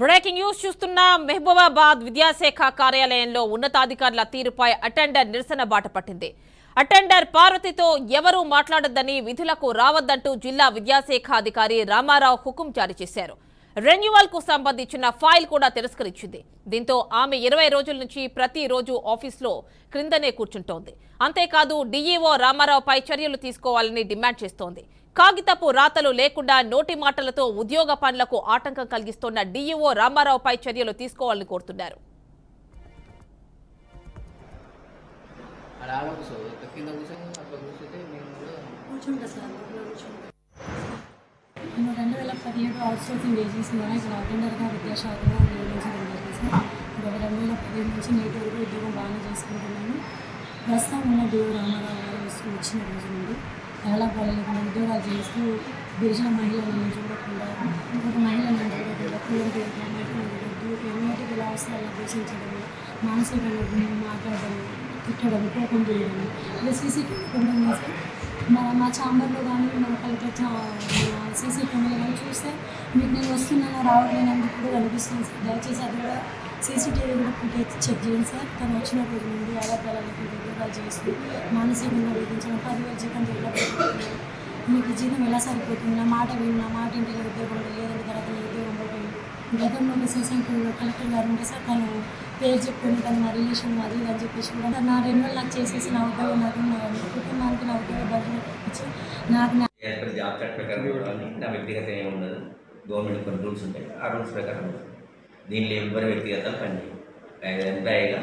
Breaking news చూస్తున్న మెహబూబాబాద్ విద్యాశాఖ కార్యాలయంలో ఉన్నతాధికారుల తీరుపై అటెండర్ నిరసన బాట పట్టింది. అటెండర్ పార్వతితో ఎవరూ మాట్లాడొద్దని విధులకు రావద్దంటూ జిల్లా విద్యాశాఖ అధికారి రామారావు హుకుం జారీ చేశారు. రెన్యువల్కు సంబంధించిన ఫైల్ కూడా తిరస్కరించింది. దీంతో ఆమె ఇరవై రోజుల నుంచి ప్రతిరోజు ఆఫీస్లో క్రిందనే కూర్చుంటోంది. అంతేకాదు డీఈఓ రామారావుపై చర్యలు తీసుకోవాలని డిమాండ్ చేస్తోంది. కాగితపు రాతలు లేకుండా నోటి మాటలతో ఉద్యోగ పనులకు ఆటంకం కలిగిస్తున్న డీఈఓ రామారావుపై చర్యలు తీసుకోవాలని కోరుతున్నారు. రెండు వేల పదిహేడు అవుట్సోర్సింగ్ ఏజెన్సీ చేసేసిందని ఇక్కడ అటెండర్గా విద్యాశాఖలో నియమించడం జరిగింది సార్ ఇప్పుడు రెండు వేల పదిహేడు నుంచి నేటి వరకు ఉద్యోగం బాగానే చేసుకుంటున్నాను ప్రస్తుతం ఉన్న డిఓ రామారావు గారు వచ్చిన రోజు నుండి ఎలా ఉద్యోగాలు చేస్తూ గిరిజన మహిళలను చూడకుండా ఒక మహిళలను చూడకుండా కులం పేరుగా మహిళలను చూడద్దు ఎన్నోటికి ఎలా వస్తే అలా దూషించడం మానసికంగా మాట్లాడడం తిట్టడం కోపం చేయడం ఇలా సీసీ కెమెరా ఉంది మా మా ఛాంబర్లో కానీ మన కలెక్టర్ సీసీ కెమెరా కానీ చూస్తే మీకు నేను వస్తున్నాను రావట్లేనందుకు కూడా కనిపిస్తుంది దయచేసి అది కూడా సీసీటీవీ కూడా ఫుటేజ్ చెక్ చేయండి సార్. తను వచ్చిన రోజు నుండి ఆడపిల్లలకి ఉద్యోగాలు చేస్తూ మానసికంగా వేధించడం పదివేల జీతం ఎలా మీకు జీతం ఎలా సరిపోతుంది? నా మాట విన్నా మాట ఇంటి ఉద్యోగం లేదంటే తర్వాత ఉద్యోగం పోతుంది గతంలో సొసైటీలో కలెక్టర్ గారు ఉంటే సార్ తను పేరు చెప్పుకుని తను నా రిలేషన్ అది అని చెప్పేసి కూడా నా రెండు రెన్యువల్ నాకు చేసేసి నా ఉద్యోగం నాకు నా కుటుంబానికి నా ఉద్యోగ భద్రత ఇచ్చి నాకు నా జాబ్ చార్ట్ ప్రకారం నా వ్యక్తిగత ఏమి ఉండదు. గవర్నమెంట్ కొన్ని రూల్స్ ఉంటాయి. ఆ రూల్స్ ప్రకారం దీనిలో ఎవరి వ్యక్తిగతాలు పని ఎంప్లాయీగా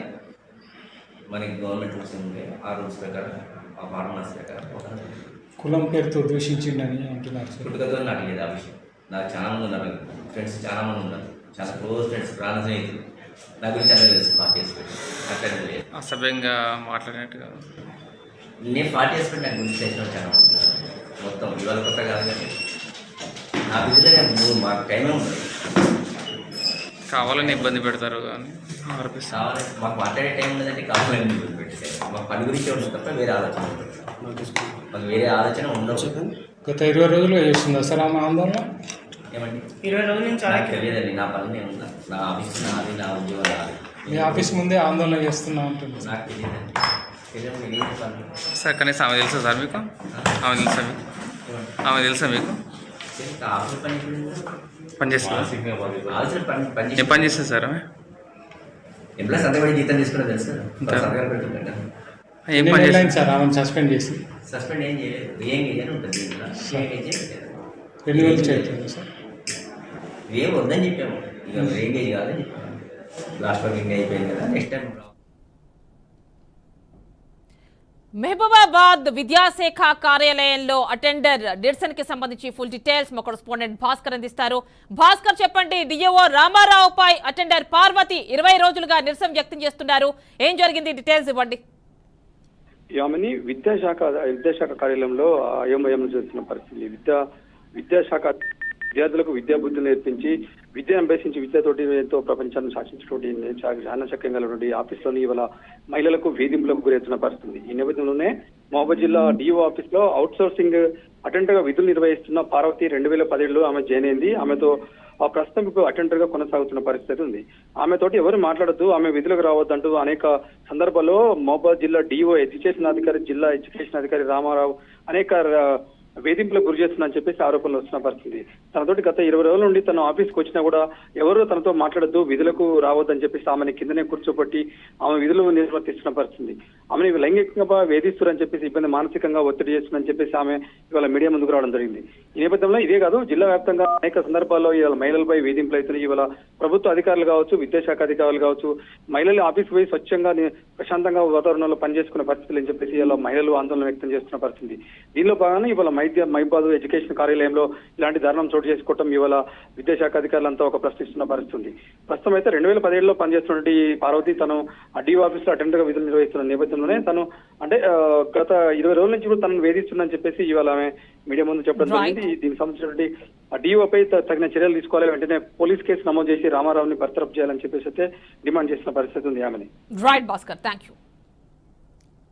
మనకి గవర్నమెంట్ రూల్స్ ఉంటాయి ఆ రూల్స్ ప్రకారం ఆ ఫార్మాస్ ప్రకారం ఒక కులం పేరుతో దూషించిండని అంటున్నారు పుట్టుకతో నాకు లేదు ఆ విషయం. నాకు చాలా మంది ఉన్నారు. ఫ్రెండ్స్ చాలా మంది ఉన్నారు. చాలా క్లోజ్ ఫ్రెండ్స్ ప్రాణ స్నేహితులు. నా గురించి అందరూ తెలుసు పార్టీ వేసుకుంటే అట్లా లేదు. అసభ్యంగా మాట్లాడినట్టుగా నేను పార్టీ వేసుకుంటే నాకు గురించి తెలిసిన వాళ్ళు చాలా మంది. మొత్తం ఇవాళ కొత్త కాదు కానీ నా విధులు నేను మాకు టైమే ఉండదు. కావాలని ఇబ్బంది పెడతారు కానీ ఆరోపిస్తారు. మాకు మాట్లాడే టైం ఉన్నదంటే కావాలని మీరు పెట్టేసారు మాకు పని గురించి ఉండదు తప్ప వేరే ఆలోచన ఉండదు. మాకు వేరే ఆలోచన ఉండదు. గత ఇరవై రోజులుగా చేస్తుందా సార్ ఆమె ఆందోళన? ఏమండి? ఇరవై రోజుల నుంచి తెలియదండి నా పని నేను ఉన్నా నా ఆఫీస్ నాది నా ఉద్యోగం నాది మీ ఆఫీస్ ముందే ఆందోళన చేస్తున్నా అంటుంది సార్ నాకు తెలియదండి. సార్ కనీసం ఆమె తెలుసా సార్ మీకు? ఆమె తెలుసా మీకు? ఆమె తెలుసా మీకు? ఆఫీస్ పని పని చేస్తుందా సార్ ఆమె? ఎంప్లాయ్ సంతకం జీతం తీసుకున్నా తెలుసు సంతకాలు పెట్టుకుంటా ఏం పని సార్ సస్పెండ్ చేసి. సస్పెండ్ ఏం చేయలేదు. ఏం చేయని ఉంటుంది చేయలేదు రెన్యువల్ చేయట్లేదు సార్? ఏం వద్దని చెప్పాము. ఇక ఎంగేజ్ కాదని చెప్పాము. లాస్ట్ వరకు ఎంగేజ్ అయిపోయింది కదా నెక్స్ట్ టైం మెహబూబాబాద్ విద్యాశాఖ కార్యాలయంలో అటెండర్ నిరసన కి సంబంధించి ఫుల్ డీటెయిల్స్ మా కరెస్పాండెంట్ భాస్కర్ అందిస్తారు. భాస్కర్ చెప్పండి డిఏఓ రామారావుపై అటెండర్ పార్వతి ఇరవై రోజులుగా నిరసన వ్యక్తం చేస్తున్నారు. ఏం జరిగింది? డీటెయిల్స్ ఇవ్వండి. యామని విద్యాశాఖ విద్యాశాఖ కార్యాలయంలో అయోమయం చేస్తున్న పరిస్థితి. విద్యా విద్యాశాఖ విద్యార్థులకు విద్యాబుద్ధి నేర్పించి విద్యను అభ్యసించి విద్యతోటి ఎంతో ప్రపంచాన్ని శాసించినటువంటి చానచక్యంగా ఆఫీస్లోని ఇవాళ మహిళలకు వేధింపులకు గురవుతున్న పరిస్థితి. ఈ నేపథ్యంలోనే మహబూబ్ జిల్లా డిఓ ఆఫీస్లో అవుట్ సోర్సింగ్ అటెండర్గా విధులు నిర్వహిస్తున్న పార్వతి రెండు వేల పదిహేడులో ఆమె జాయిన్ అయింది. ఆమెతో ఆ ప్రస్తుతం ఇప్పుడు అటెండర్గా కొనసాగుతున్న పరిస్థితి ఉంది. ఆమెతోటి ఎవరు మాట్లాడద్దు ఆమె విధులకు రావద్దంటూ అనేక సందర్భాల్లో మహబూబాద్ జిల్లా డిఓ ఎడ్యుకేషన్ అధికారి జిల్లా ఎడ్యుకేషన్ అధికారి రామారావు అనేక వేధింపులకు గురి చేస్తుందని చెప్పేసి ఆరోపణలు వస్తున్న పరిస్థితి. తనతోటి గత ఇరవై రోజుల నుండి తన ఆఫీస్కి వచ్చినా కూడా ఎవరు తనతో మాట్లాడద్దు విధులకు రావద్దని చెప్పేసి ఆమెని కిందనే కూర్చోబట్టి ఆమె విధులు నిర్వర్తిస్తున్న పరిస్థితి. ఆమెను లైంగికంగా వేధిస్తున్నారని చెప్పేసి ఇబ్బంది మానసికంగా ఒత్తిడి చేస్తుందని చెప్పేసి ఆమె ఇవాళ మీడియా ముందుకు రావడం జరిగింది. ఈ నేపథ్యంలో ఇదే కాదు జిల్లా వ్యాప్తంగా అనేక సందర్భాల్లో ఇవాళ మహిళలపై వేధింపులు అవుతున్నాయి. ఇవాళ ప్రభుత్వ అధికారులు కావచ్చు విద్యాశాఖ అధికారులు కావచ్చు మహిళలు ఆఫీస్ పోయి స్వచ్ఛంగా ప్రశాంతంగా వాతావరణంలో పనిచేసుకునే పరిస్థితులు అని చెప్పేసి ఇలా మహిళలు ఆందోళన వ్యక్తం చేస్తున్న పరిస్థితి. దీనిలో భాగంగా ఇవాళ మైద్య మైబాద్ ఎడ్యుకేషన్ కార్యాలయంలో ఇలాంటి దారుణం చోటు చేసుకోవటం ఇవాళ విద్యాశాఖ అధికారులంతా ఒక ప్రశ్నిస్తున్న పరిస్థితి. ఉంది ప్రస్తుతం అయితే రెండు వేల పదిహేడులో పనిచేస్తున్నటువంటి పార్వతి తను డిఓ ఆఫీస్లో అటెండర్గా విధులు నిర్వహిస్తున్న నేపథ్యంలోనే తను అంటే గత ఇరవై రోజుల నుంచి కూడా తనను వేధిస్తుందని చెప్పేసి ఇవాళ ఆమె మీడియా ముందు చెప్పడం. జరిగింది. దీనికి సంబంధించినటువంటి డిఓపై తగిన చర్యలు తీసుకోవాలి. వెంటనే పోలీస్ కేసు నమోదు చేసి రామారావుని బర్తరఫ్ చేయాలని చెప్పేసి అయితే డిమాండ్ చేసిన పరిస్థితి ఉంది ఆమెని రైట్ భాస్కర్ థ్యాంక్ యూ